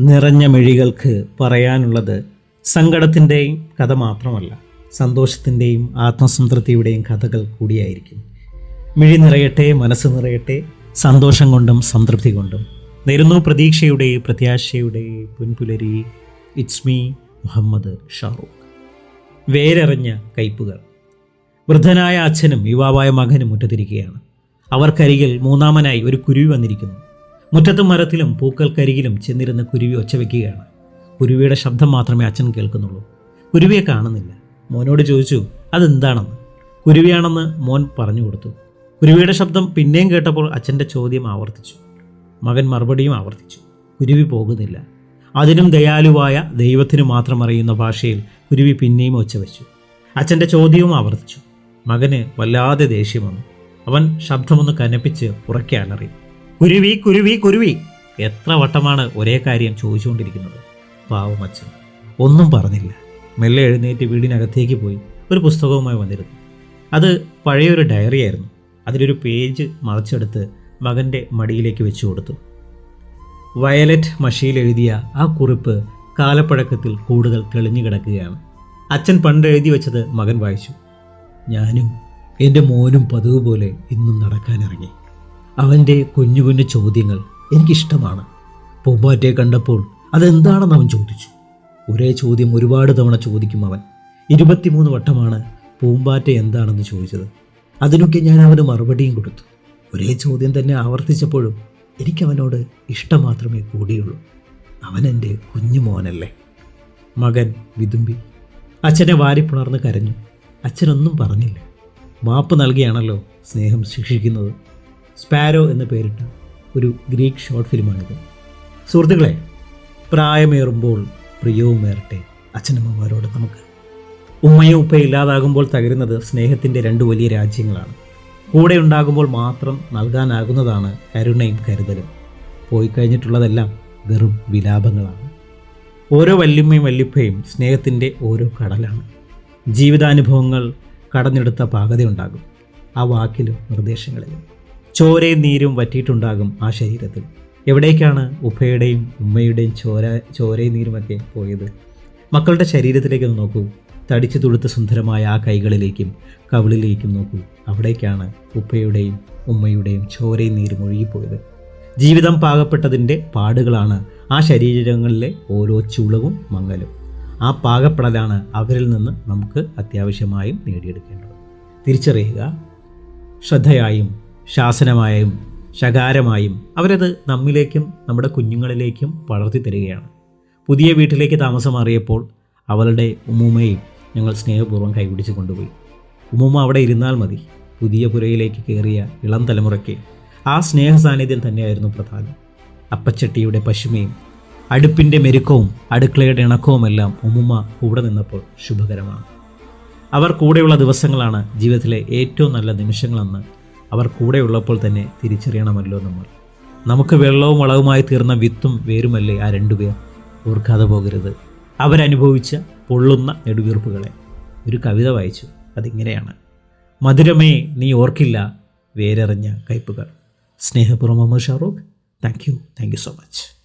നിറഞ്ഞ മെഴികൾക്ക് പറയാനുള്ളത് സങ്കടത്തിന്റെയും കഥ മാത്രമല്ല സന്തോഷത്തിന്റെയും ആത്മസംതൃപ്തിയുടെയും കഥകൾ കൂടിയായിരിക്കും. മിഴി നിറയട്ടെ മനസ്സ് നിറയട്ടെ സന്തോഷം കൊണ്ടും സംതൃപ്തി കൊണ്ടും. നേരുന്നു പ്രതീക്ഷയുടെ പ്രത്യാശയുടെ പുൻപുലരി. It's me Muhammad Shahrukh. വേരറിഞ്ഞ കയ്പുകൾ. വൃദ്ധനായ അച്ഛനും യുവാവായ മകനും മുറ്റത്തിരിക്കുകയാണ്. അവർക്കരികിൽ മൂന്നാമനായി ഒരു കുരുവി വന്നിരിക്കുന്നു. മുറ്റത്തും മരത്തിലും പൂക്കൾക്കരികിലും ചെന്നിരുന്ന കുരുവി ഒച്ച വയ്ക്കുകയാണ് കുരുവിയുടെ ശബ്ദം മാത്രമേ അച്ഛൻ കേൾക്കുന്നുള്ളൂ. കുരുവിയെ കാണുന്നില്ല. മോനോട് ചോദിച്ചു അതെന്താണെന്ന്? കുരുവിയാണെന്ന് മോൻ പറഞ്ഞു കൊടുത്തു. കുരുവിയുടെ ശബ്ദം പിന്നെയും കേട്ടപ്പോൾ അച്ഛന്റെ ചോദ്യം ആവർത്തിച്ചു. മകൻ മറുപടിയും ആവർത്തിച്ചു. കുരുവി പോകുന്നില്ല. അതിനും ദയാലുവായ ദൈവത്തിനു മാത്രം അറിയുന്ന ഭാഷയിൽ കുരുവി പിന്നെയും ഒച്ച വെച്ചു. അച്ഛന്റെ ചോദ്യവും ആവർത്തിച്ചു. മകന് വല്ലാതെ ദേഷ്യം വന്നു. അവൻ ശബ്ദമൊന്ന് കനപ്പിച്ച് ഉറക്കെ അലറി. കുരുവി കുരുവി കുരുവി. എത്ര വട്ടമാണ് ഒരേ കാര്യം ചോദിച്ചുകൊണ്ടിരിക്കുന്നത്? പാവം അച്ഛൻ. ഒന്നും പറഞ്ഞില്ല. മെല്ലെ എഴുന്നേറ്റ് വീടിനകത്തേക്ക് പോയി ഒരു പുസ്തകവുമായി വന്നിരുന്നു. അത് പഴയൊരു ഡയറി ആയിരുന്നു അതിലൊരു പേജ് മറച്ചെടുത്ത് മകന്റെ മടിയിലേക്ക് വെച്ചു കൊടുത്തു. വയലറ്റ് മഷിയിൽ എഴുതിയ ആ കുറിപ്പ് കാലപ്പഴക്കത്തിൽ കൂടുതൽ തെളിഞ്ഞു കിടക്കുകയാണ്. അച്ഛൻ പണ്ട് എഴുതി വെച്ചത് മകൻ വായിച്ചു. ഞാനും എന്റെ മോനും പതിവ് പോലെ ഇന്നും നടക്കാനിറങ്ങി. അവന്റെ കുഞ്ഞു കുഞ്ഞു ചോദ്യങ്ങൾ എനിക്കിഷ്ടമാണ്. പൂമ്പാറ്റയെ കണ്ടപ്പോൾ അതെന്താണെന്ന് അവൻ ചോദിച്ചു. ഒരേ ചോദ്യം ഒരുപാട് തവണ ചോദിക്കും അവൻ. ഇരുപത്തിമൂന്ന് വട്ടമാണ് പൂമ്പാറ്റ എന്താണെന്ന് ചോദിച്ചത്. അതിനൊക്കെ ഞാൻ അവന് മറുപടിയും കൊടുത്തു. ഒരേ ചോദ്യം തന്നെ ആവർത്തിച്ചപ്പോഴും എനിക്കവനോട് ഇഷ്ടം മാത്രമേ കൂടിയുള്ളൂ. അവൻ എന്റെ കുഞ്ഞു മോനല്ലേ. മകൻ വിതുമ്പി അച്ഛനെ വാരിപ്പുണർന്ന് കരഞ്ഞു. അച്ഛനൊന്നും പറഞ്ഞില്ല. മാപ്പ് നൽകിയാണല്ലോ സ്നേഹം ശിക്ഷിക്കുന്നത്. സ്പാരോ എന്ന് പേരിട്ട ഒരു ഗ്രീക്ക് ഷോർട്ട് ഫിലിമാണിത്. സുഹൃത്തുക്കളെ പ്രായമേറുമ്പോൾ പ്രിയവുമേറട്ടെ അച്ഛനമ്മമാരോട് നമുക്ക് ഉമ്മയും ഉപ്പയും ഇല്ലാതാകുമ്പോൾ തകരുന്നത് സ്നേഹത്തിന്റെ രണ്ട് വലിയ രാജ്യങ്ങളാണ്. കൂടെ ഉണ്ടാകുമ്പോൾ മാത്രം നൽകാനാകുന്നതാണ് കരുണയും കരുതലും. പോയി കഴിഞ്ഞിട്ടുള്ളതെല്ലാം വെറും വിലാപങ്ങളാണ്. ഓരോ വല്യമ്മയും വല്യപ്പയും സ്നേഹത്തിന്റെ ഓരോ കടലാണ്. ജീവിതാനുഭവങ്ങൾ കടഞ്ഞെടുത്ത പാകതയുണ്ടാകും ആ വാക്കിലും നിർദ്ദേശങ്ങളിലും. ചോരയും നീരും വറ്റിയിട്ടുണ്ടാകും ആ ശരീരത്തിൽ. എവിടേക്കാണ് ഉപ്പയുടെയും ഉമ്മയുടെയും ചോര ചോരയും നീരുമൊക്കെ പോയത്? മക്കളുടെ ശരീരത്തിലേക്ക് നോക്കൂ. തടിച്ചു തുടുത്ത സുന്ദരമായ ആ കൈകളിലേക്കും കവിളിലേക്കും നോക്കൂ. അവിടേക്കാണ് ഉപ്പയുടെയും ഉമ്മയുടെയും ചോരയും നീരും ഒഴുകിപ്പോയത്. ജീവിതം പാകപ്പെട്ടതിന്റെ പാടുകളാണ് ആ ശരീരങ്ങളിലെ ഓരോ ചുളവും മങ്ങലും. ആ പാകപ്പെടലാണ് അവരിൽ നിന്ന് നമുക്ക് അത്യാവശ്യമായും നേടിയെടുക്കേണ്ടത്. തിരിച്ചറിയുക. ശ്രദ്ധയായും ശാസനമായും ശകാരമായും അവരത് നമ്മിലേക്കും നമ്മുടെ കുഞ്ഞുങ്ങളിലേക്കും വളർത്തി തരികയാണ്. പുതിയ വീട്ടിലേക്ക് താമസം മാറിയപ്പോൾ അവളുടെ ഉമ്മുമ്മയും ഞങ്ങൾ സ്നേഹപൂർവം കൈപിടിച്ച് കൊണ്ടുപോയി. ഉമ്മുമ്മ അവിടെ ഇരുന്നാൽ മതി. പുതിയ പുരയിലേക്ക് കയറിയ ഇളം തലമുറയ്ക്ക് ആ സ്നേഹ സാന്നിധ്യം തന്നെയായിരുന്നു പ്രധാനം. അപ്പച്ചട്ടിയുടെ പശുമയും അടുപ്പിന്റെ മെരുക്കവും അടുക്കളയുടെ ഇണക്കവുമെല്ലാം ഉമ്മുമ്മ കൂടെ നിന്നപ്പോൾ ശുഭകരമാണ്. അവർ കൂടെയുള്ള ദിവസങ്ങളാണ് ജീവിതത്തിലെ ഏറ്റവും നല്ല നിമിഷങ്ങളെന്ന് അവർ കൂടെയുള്ളപ്പോൾ തന്നെ തിരിച്ചറിയണമല്ലോ നമ്മൾ. നമുക്ക് വെള്ളവും വളവുമായി തീർന്ന വിത്തും വേരുമല്ലേ ആ രണ്ടുപേർ ഓർക്കാതെ പോകരുത്. അവരനുഭവിച്ച പൊള്ളുന്ന നെടുവീർപ്പുകളെ. ഒരു കവിത വായിച്ചു. അതിങ്ങനെയാണ്. മധുരമേ നീ ഓർക്കില്ല വേരറിഞ്ഞ കയ്പുകൾ. സ്നേഹപൂർവം Shahrukh. Thank you. Thank you so much.